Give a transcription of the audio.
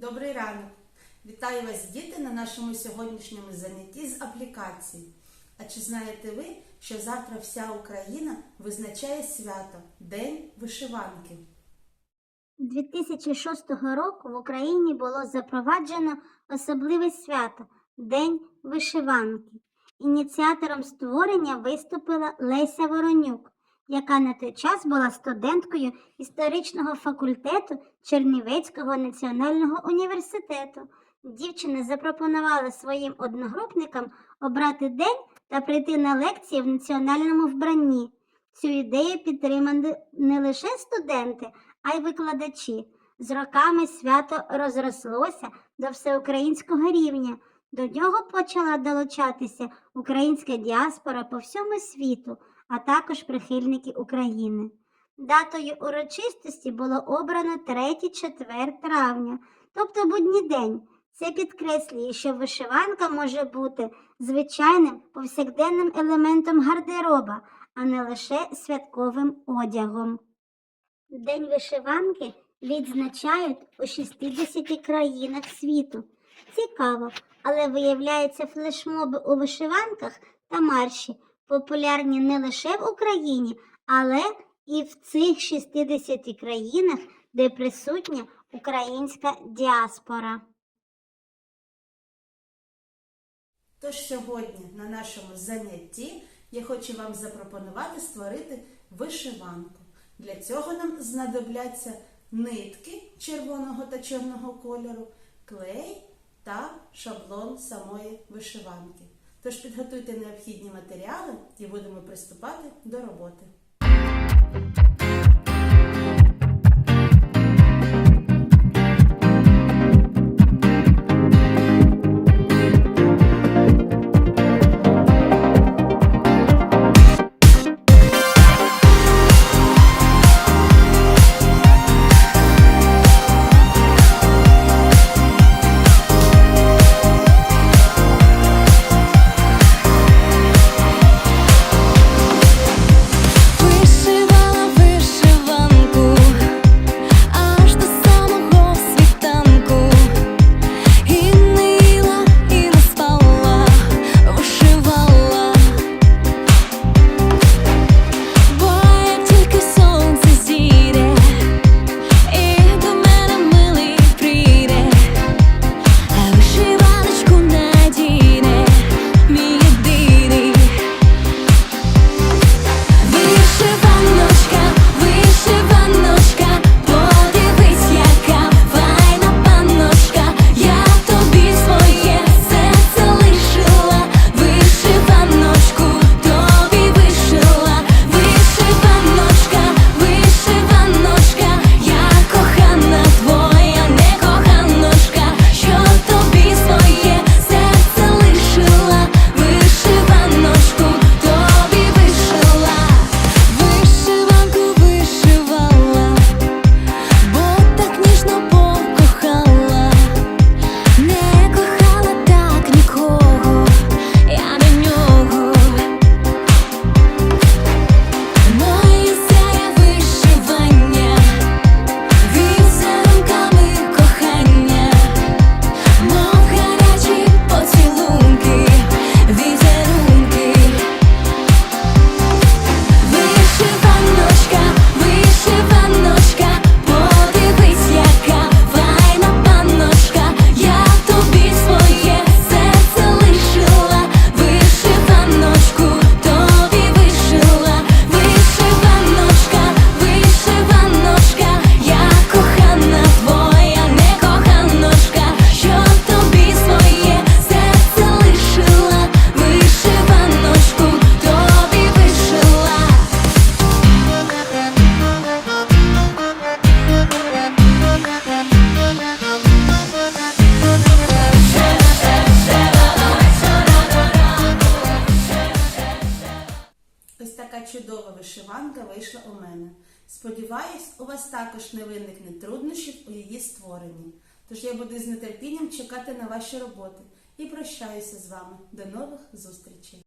Добрий ранок! Вітаю вас, діти, на нашому сьогоднішньому занятті з аплікації. А чи знаєте ви, що завтра вся Україна визначає свято День вишиванки? 2006 року в Україні було запроваджено особливе свято День вишиванки. Ініціатором створення виступила Леся Воронюк, яка на той час була студенткою історичного факультету Чернівецького національного університету. Дівчина запропонувала своїм одногрупникам обрати день та прийти на лекції в національному вбранні. Цю ідею підтримали не лише студенти, а й викладачі. З роками свято розрослося до всеукраїнського рівня. До нього почала долучатися українська діаспора по всьому світу, а також прихильники України. Датою урочистості було обрано 3-4 травня, тобто будній день. Це підкреслює, що вишиванка може бути звичайним повсякденним елементом гардероба, а не лише святковим одягом. День вишиванки відзначають у 60 країнах світу. Цікаво, але виявляється, флешмоби у вишиванках та марші популярні не лише в Україні, але і в цих 60 країнах, де присутня українська діаспора. Тож сьогодні на нашому занятті я хочу вам запропонувати створити вишиванку. Для цього нам знадобляться нитки червоного та чорного кольору, клей шаблон самої вишиванки. Тож підготуйте необхідні матеріали і будемо приступати до роботи. Вишиванка вийшла у мене. Сподіваюсь, у вас також не виникне труднощів у її створенні. Тож я буду з нетерпінням чекати на ваші роботи і прощаюся з вами. До нових зустрічей!